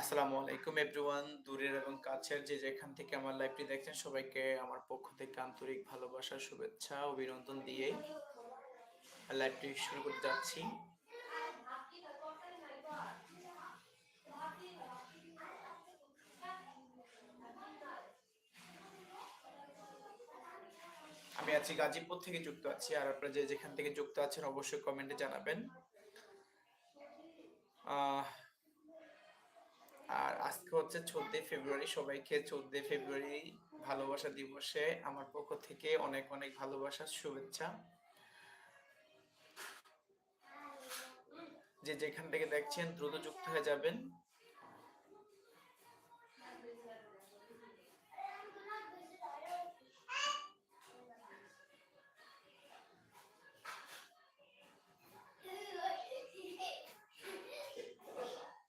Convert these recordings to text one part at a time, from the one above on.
আসসালামু আলাইকুম এভরিওয়ান, দূরের এবং কাছের যে যেখান থেকে আমার লাইভটি দেখছেন, সবাইকে আমার পক্ষ থেকে আন্তরিক ভালোবাসা, শুভেচ্ছা, অভিনন্দন দিয়ে লাইভটি শুরু করতে যাচ্ছি। আমি আছি গাজীপুর থেকে যুক্ত আছি, আর আপনারা যে যেখান থেকে যুক্ত আছেন, অবশ্যই কমেন্টে জানাবেন। আহ আর আজকে হচ্ছে চোদ্দই ফেব্রুয়ারি, সবাইকে চোদ্দই ফেব্রুয়ারি ভালোবাসা দিবসে আমার পক্ষ থেকে অনেক অনেক ভালোবাসার শুভেচ্ছা। যে যেখান থেকে দেখছেন দ্রুত যুক্ত হয়ে যাবেন।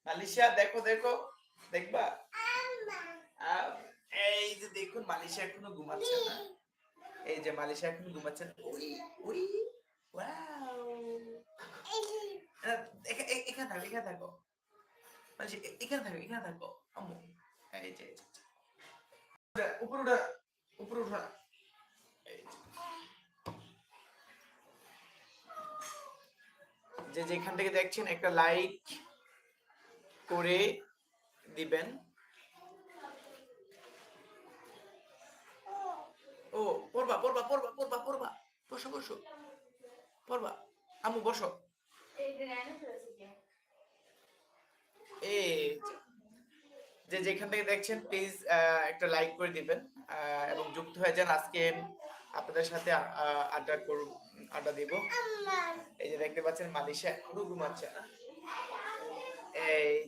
মালিশা দেখো দেখো দেখবা? এই যে দেখুন মালিশা এখনও ঘুমাচ্ছে না। এই যে মালিশা এখনও ঘুমাচ্ছে উড়ি উড়ি ওয়াও। এখানে থাকো এখানে থাকো। এখানে থাকো এখানে থাকো। আম্মু এই যে উপরে উঠা উপরে উঠা যে। যে যেখান থেকে দেখছেন একটা লাইক করে দিবেন। ও, পড়বা পড়বা পড়বা পড়বা পড়বা। বসো বসো। পড়বা। আমু বসো। এই যে যেখান থেকে দেখছেন প্লিজ একটা লাইক করে দিবেন। এবং যুক্ত হয়ে যান। আজকে আপনাদের সাথে আড্ডা করব আড্ডা দিব। এই যে দেখতে পাচ্ছেন মালিশা এখনও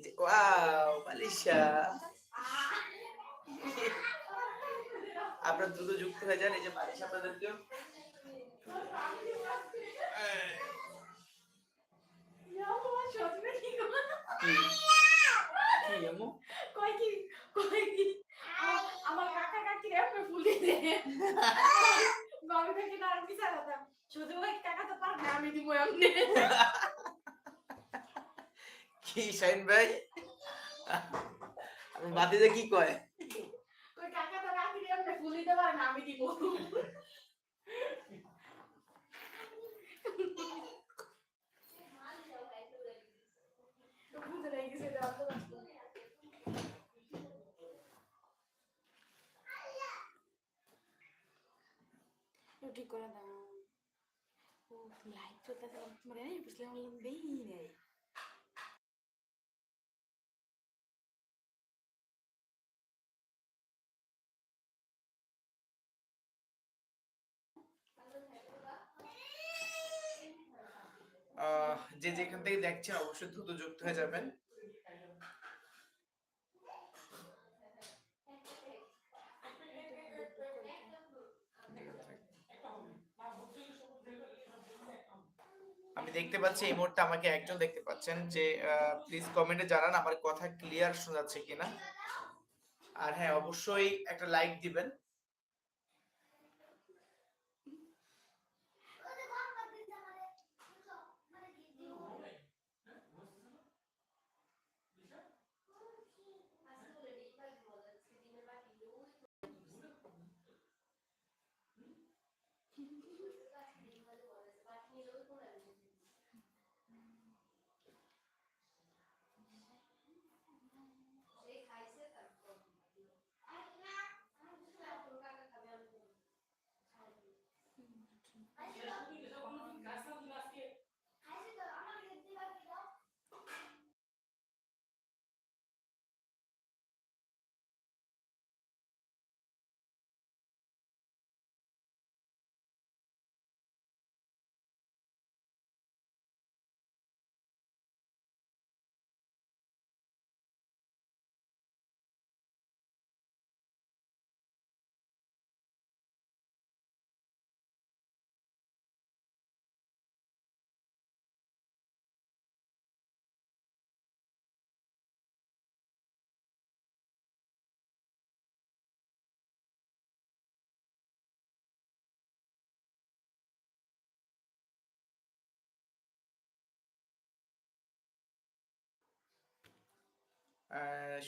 যে ওয়াও মালিশা আপনারা দ্রুত যুক্ত হয়ে যান এই যে মালিশা আপনাদেরকে। কি কি আমার কাকা এমনি ফুলি দে বাবা কাকি না আর বিচার হতাম। শুধু কাকা তো পার না আমি দিব এমনি। কি শাইন ভাই? আমি বাতিতে কি কয়? তো কাকি এমনি ফুলি দিতে আমি দিব। ঠিক করে দাও। ও লাইট চলতেছে মানে বুঝলাম দেই নেই আহ, যে যেখান থেকে দেখছেন অবশ্যই দ্রুত যুক্ত হয়ে যাবেন। আমি দেখতে পাচ্ছি এই মুহূর্তে আমাকে একজন দেখতে পাচ্ছেন যে প্লিজ কমেন্টে জানান আমার কথা ক্লিয়ার শোনা যাচ্ছে কিনা। আর হ্যাঁ অবশ্যই একটা লাইক দিবেন।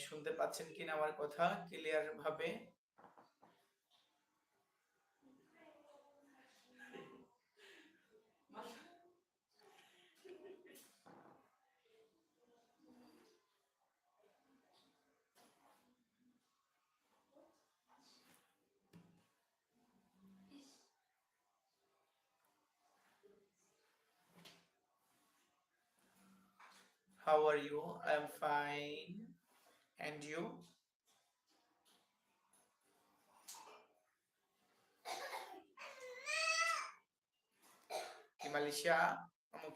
শুনতে পাচ্ছেন কিনা আমার কথা ক্লিয়ার ভাবে How are you? I'm fine. And you? কি মালয়েশিয়া? আমু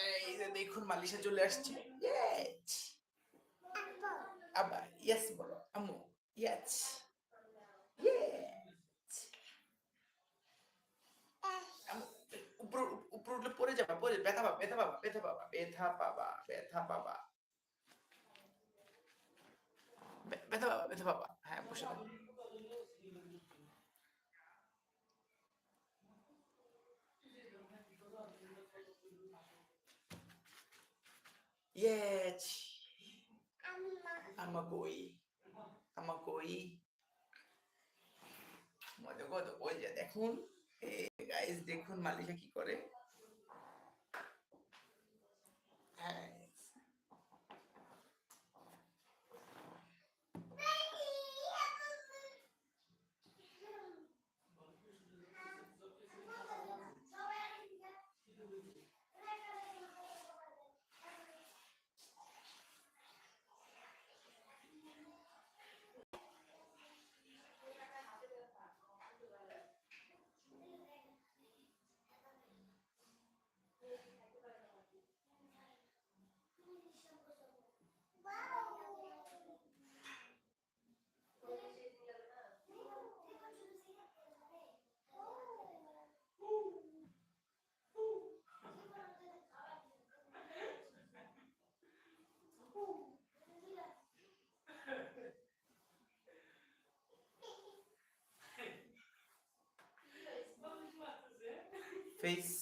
এই যে দেখুন চলে আসছে! ইয়েস বলো, আমু ইয়েস উপর উপর উঠলে পড়ে যাবা, পড়ে, ব্যথা পাবা ব্যথা পাবা ব্যথা পাবা ব্যথা পাবা ব্যথা পাবা। ব্যথা পাবা হ্যাঁ বসে দেখুন গাইস দেখুন মালিকা কি করে। Face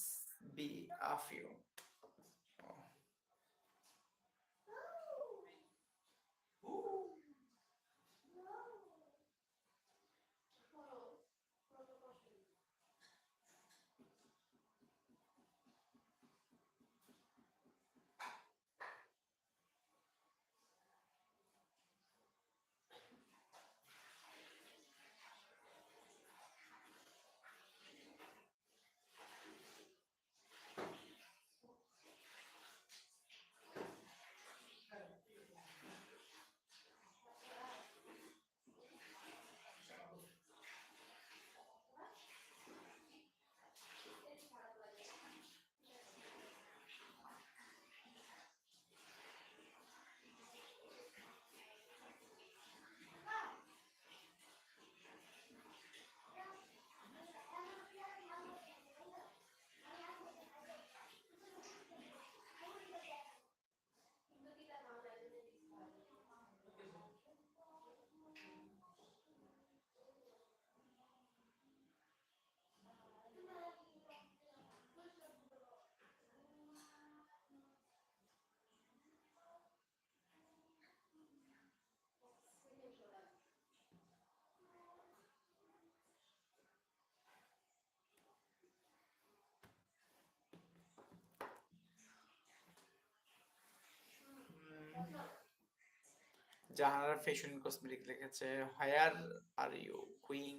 জাহানারা ফ্যাশন কসমেটিক লিখেছে where are you queen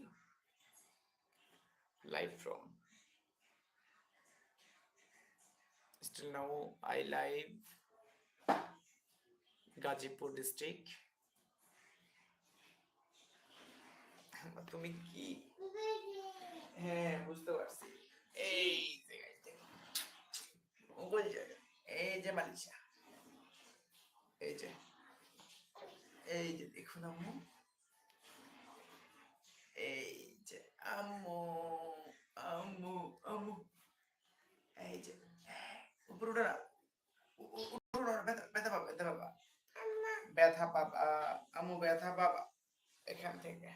live from still now I live Gazipur district তুমি কি? হ্যাঁ বুঝতে পারছি। এই এই যে মালিশা এই যে। এই যে দেখুন আম্মু এই যে আম্মু আম্মু আম্মু এই যে উপর উঠে না ব্যথা পাবা ব্যথা পাবা ব্যথা পাবা আম্মু ব্যথা পাবা এখান থেকে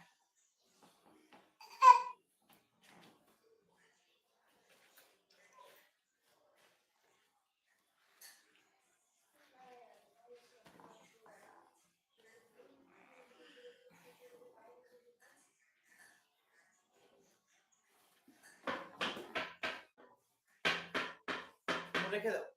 রেখে দাও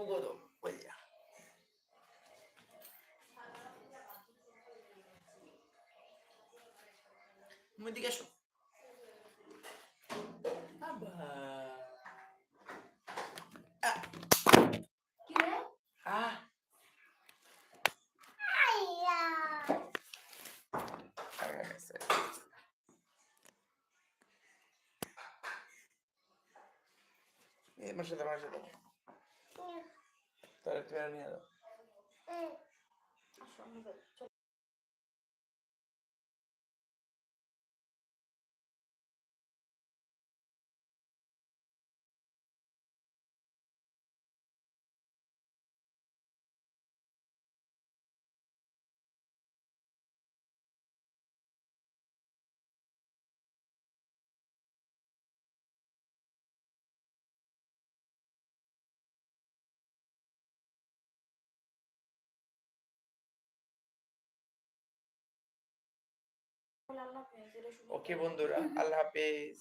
mogodom, olha. Pues Muito diga isso. Ah. ah. Eh, más. যাই। চলো। ওকে বন্ধুরা আল্লাহ হাফেজ।